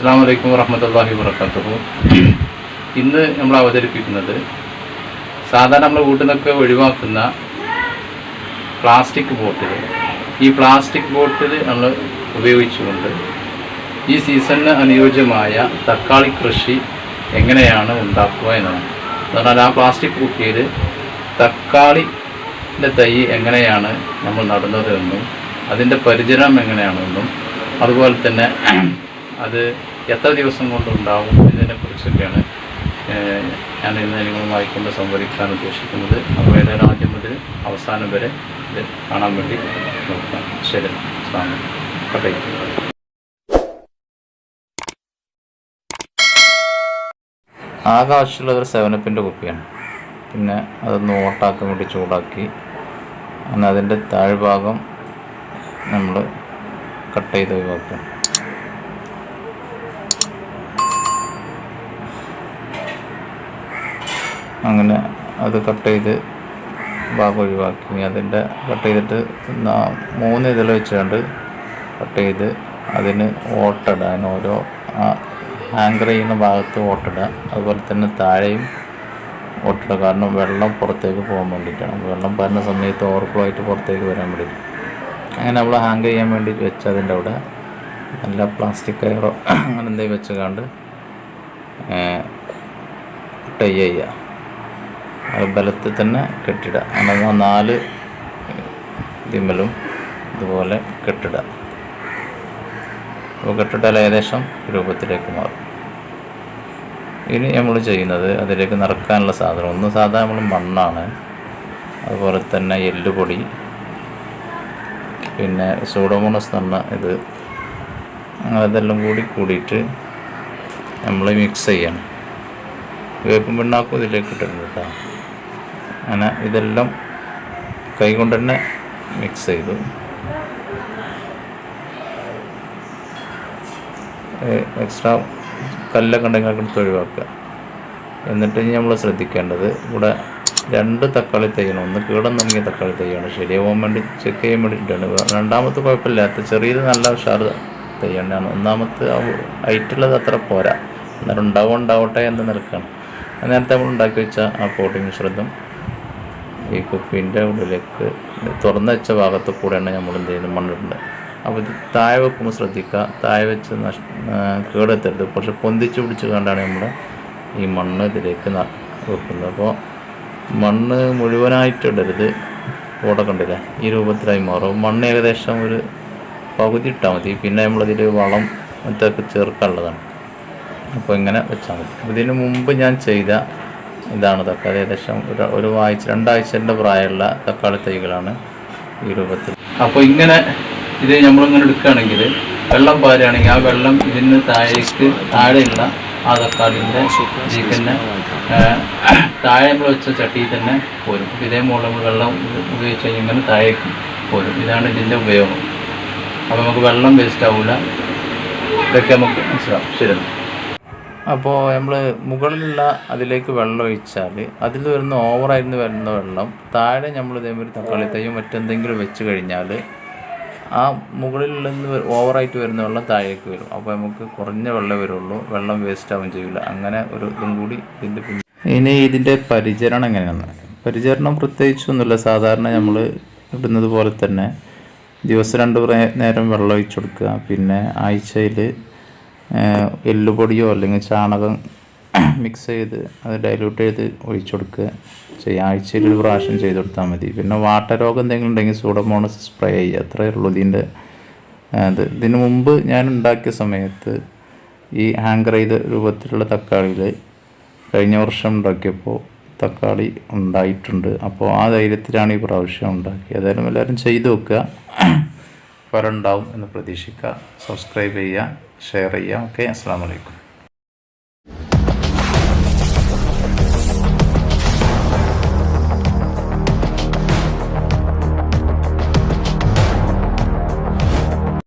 അസ്സാം വലൈക്കും വറഹമത്തല്ലാഹി വർക്കാത്തു ഇന്ന് നമ്മൾ അവതരിപ്പിക്കുന്നത് സാധാരണ നമ്മൾ വീട്ടിൽ നിന്നൊക്കെ ഒഴിവാക്കുന്ന പ്ലാസ്റ്റിക് ബോട്ടിൽ ഈ പ്ലാസ്റ്റിക് ബോട്ടിൽ നമ്മൾ ഉപയോഗിച്ചുകൊണ്ട് ഈ സീസണിന് അനുയോജ്യമായ തക്കാളി കൃഷി എങ്ങനെയാണ് ഉണ്ടാക്കുക എന്നാണ് എന്നാൽ ആ പ്ലാസ്റ്റിക് കുപ്പിയിൽ തക്കാളിന്റെ തൈ എങ്ങനെയാണ് നമ്മൾ നടുന്നത് എന്നും അതിന്റെ പരിചരണം എങ്ങനെയാണെന്നും അതുപോലെ തന്നെ അത് എത്ര ദിവസം കൊണ്ടുണ്ടാവും ഇതിനെക്കുറിച്ചൊക്കെയാണ് കുറിച്ചൊക്കെയാണ് ഞാൻ ഇന്ന് നിങ്ങളുമായി കൊണ്ട് സംവദിക്കാൻ ഉദ്ദേശിക്കുന്നത്. ഏതായാലും ആദ്യം മുതൽ അവസാനം വരെ ഇത് കാണാൻ വേണ്ടി നോക്കാം. ശരി സ്വാമി. കട്ടയ്ക്ക് ആകെ ആവശ്യമുള്ളത് ഒരു സെവനപ്പിന്റെ കുപ്പിയാണ്. പിന്നെ അതൊന്ന് ഓട്ടാക്കാൻ വേണ്ടി ചൂടാക്കി. നമ്മൾ കട്ട് അങ്ങനെ അത് കട്ട് ചെയ്ത് ഭാഗം ഒഴിവാക്കി. അതിന്റെ കട്ട് ചെയ്തിട്ട് മൂന്ന് ഇതിൽ വെച്ചുകൊണ്ട് കട്ട് ചെയ്ത് അതിന് ഓട്ടിടാൻ ഓരോ ഹാങ്കർ ചെയ്യുന്ന ഭാഗത്ത് ഓട്ടിടുക. അതുപോലെ തന്നെ താഴെയും ഓട്ടിടുക. കാരണം വെള്ളം പുറത്തേക്ക് പോകാൻ വേണ്ടിയിട്ടാണ്. വെള്ളം വരുന്ന സമയത്ത് ഓവർഫ്ലോ ആയിട്ട് പുറത്തേക്ക് വരാൻ വേണ്ടിയിട്ട്. അങ്ങനെ നമ്മൾ ഹാങ്കർ ചെയ്യാൻ വേണ്ടി വെച്ച അതിന്റെ അവിടെ നല്ല പ്ലാസ്റ്റിക് കയറോ അങ്ങനെ എന്തെങ്കിലും വെച്ച് കണ്ട് ടൈ ചെയ്യുക. ബലത്തിൽ തന്നെ കെട്ടിടുക. അങ്ങനെ നാല് തിമ്മലും ഇതുപോലെ കെട്ടിടുക. അപ്പോൾ കെട്ടിട്ടാൽ ഏകദേശം രൂപത്തിലേക്ക് മാറും. ഇനി നമ്മൾ ചെയ്യുന്നത് അതിലേക്ക് നിറക്കാനുള്ള സാധനം. ഒന്ന് സാധാരണ നമ്മൾ മണ്ണാണ്. അതുപോലെ തന്നെ എല്ലുപൊടി. പിന്നെ സൂഡോമോണസ് എന്ന ഇത്. ഇതെല്ലാം കൂടി കൂടിയിട്ട് നമ്മൾ മിക്സ് ചെയ്യണം. വേപ്പും പിണ്ണാക്കും ഇതിലേക്ക് ഇട്ടിട്ടുണ്ട് കേട്ടോ. അങ്ങനെ ഇതെല്ലാം കൈകൊണ്ട് തന്നെ മിക്സ് ചെയ്തു എക്സ്ട്രാ കല്ലൊക്കെ ഉണ്ടെങ്കിൽ അതൊക്കെ ഒഴിവാക്കുക എന്നിട്ട് ഇനി നമ്മൾ ശ്രദ്ധിക്കേണ്ടത് ഇവിടെ രണ്ട് തക്കാളി തൈയാണ് ഒന്ന് കീടം തുടങ്ങിയ തക്കാളി തൈയാണ്. ശരിയാവാൻ വേണ്ടി ചെക്ക് ചെയ്യാൻ വേണ്ടിയിട്ടാണ്. രണ്ടാമത്തെ കുഴപ്പമില്ലാത്ത ചെറിയത് നല്ല ഉഷാർ തൈയാണ്. ഒന്നാമത്തെ ഹൈറ്റുള്ളത് അത്ര പോരാ. എന്നാലും ഉണ്ടാവും ഉണ്ടാവട്ടെ എന്ന് നിൽക്കണം. നേരത്തെ നമ്മൾ ഉണ്ടാക്കി വെച്ച ആ കോട്ടിംഗ് മിശ്രിതം ഈ കുപ്പീന്റെ ഉള്ളിലേക്ക് തുറന്നു വെച്ച ഭാഗത്ത് കൂടെയാണ് നമ്മൾ എന്ത് ചെയ്യുന്നത്? മണ്ണിടുന്നത് അപ്പോൾ ഇത് താഴെ വെക്കുമ്പോൾ ശ്രദ്ധിക്കുക. താഴെ വെച്ച് നഷ് കേടെത്തരുത്. പക്ഷെ പൊന്തിച്ച് പിടിച്ച് കണ്ടാണ് നമ്മൾ ഈ മണ്ണ് ഇതിലേക്ക് വെക്കുന്നത്. അപ്പോൾ മണ്ണ് മുഴുവനായിട്ട് ഇടരുത്. ഓടെ കണ്ടില്ല? ഈ രൂപത്തിലായി മാറും. മണ്ണ് ഏകദേശം ഒരു പകുതി ഇട്ടാൽ മതി. പിന്നെ നമ്മളതിൽ വളം മറ്റൊക്കെ ചേർക്കാനുള്ളതാണ്. അപ്പോൾ ഇങ്ങനെ വെച്ചാൽ മതി. അപ്പോൾ ഇതിന് മുമ്പ് ഞാൻ ചെയ്ത ഇതാണ് തക്കാളി. ഏകദേശം ഒരു ഒരു ആഴ്ച രണ്ടാഴ്ചന്റെ പ്രായമുള്ള തക്കാളി തൈകളാണ് ഈ രൂപത്തിൽ. അപ്പോൾ ഇങ്ങനെ ഇത് നമ്മളിങ്ങനെ എടുക്കുകയാണെങ്കിൽ വെള്ളം പാരുകയാണെങ്കിൽ ആ വെള്ളം ഇതിന് താഴേക്ക് താഴെയുള്ള ആ തക്കാളിന്റെ ഇതിൽ താഴെ നമ്മൾ വെച്ച ചട്ടിയിൽ തന്നെ പോരും. ഇതേ മുകളിൽ നമ്മൾ വെള്ളം ഉപയോഗിച്ച് കഴിഞ്ഞാൽ ഇങ്ങനെ താഴേക്ക് പോരും. ഇതാണ് ഇതിന്റെ ഉപയോഗം. അപ്പോൾ നമുക്ക് വെള്ളം വേസ്റ്റ് ആവില്ല ഇതൊക്കെ നമുക്ക് മനസ്സിലാവും. ശരി. അപ്പോൾ നമ്മൾ മുകളിലുള്ള അതിലേക്ക് വെള്ളം ഒഴിച്ചാൽ അതിൽ വരുന്ന ഓവറായിരുന്നു വരുന്ന വെള്ളം. താഴെ നമ്മൾ ഇതേമാതിരി തക്കാളി തൈയും മറ്റെന്തെങ്കിലും വെച്ച് കഴിഞ്ഞാൽ ആ നിന്ന് ഓവറായിട്ട് വരുന്ന വെള്ളം താഴേക്ക് വരും. അപ്പോൾ നമുക്ക് കുറഞ്ഞ വെള്ളം വരുള്ളൂ. വെള്ളം വേസ്റ്റ് ആവുകയും ചെയ്യില്ല അങ്ങനെ ഒരു ഇതും കൂടി ഇതിന്റെ പിന്നെ ഇനി ഇതിന്റെ പരിചരണം എങ്ങനെയാണ്? പരിചരണം പ്രത്യേകിച്ചൊന്നുമില്ല സാധാരണ നമ്മൾ ഇടുന്നത് പോലെ തന്നെ ദിവസം രണ്ട് നേരം വെള്ളം ഒഴിച്ചു കൊടുക്കുക. പിന്നെ ആഴ്ചയിൽ എല്ലുപൊടിയോ അല്ലെങ്കിൽ ചാണകം മിക്സ് ചെയ്ത് അത് ഡൈല്യൂട്ട് ചെയ്ത് ഒഴിച്ചു കൊടുക്കുക. ചെയ്യുക ആഴ്ചയിൽ ഒരു പ്രാവശ്യം ചെയ്ത് കൊടുത്താൽ മതി. പിന്നെ വാട്ടരോഗം എന്തെങ്കിലും ഉണ്ടെങ്കിൽ സൂഡമോണസ് സ്പ്രേ ചെയ്യുക. അത്രയേ ഉള്ളൂ ഇതിന്റെ അത് ഇതിനു മുമ്പ് ഞാൻ ഉണ്ടാക്കിയ സമയത്ത് ഈ ഹാങ്കർ ചെയ്ത രൂപത്തിലുള്ള തക്കാളിയിൽ കഴിഞ്ഞ വർഷം ഉണ്ടാക്കിയപ്പോൾ തക്കാളി ഉണ്ടായിട്ടുണ്ട്. അപ്പോൾ ആ ധൈര്യത്തിലാണ് ഈ പ്രാവശ്യം ഉണ്ടാക്കിയത്. ഏതായാലും എല്ലാവരും ചെയ്തു നോക്കുക. ഫലം ഉണ്ടാവും എന്ന് പ്രതീക്ഷിക്കുക. സബ്സ്ക്രൈബ് ചെയ്യുക. ഷെയർ ചെയ്യാം. ഓക്കെ. അസ്സാം വലൈക്കും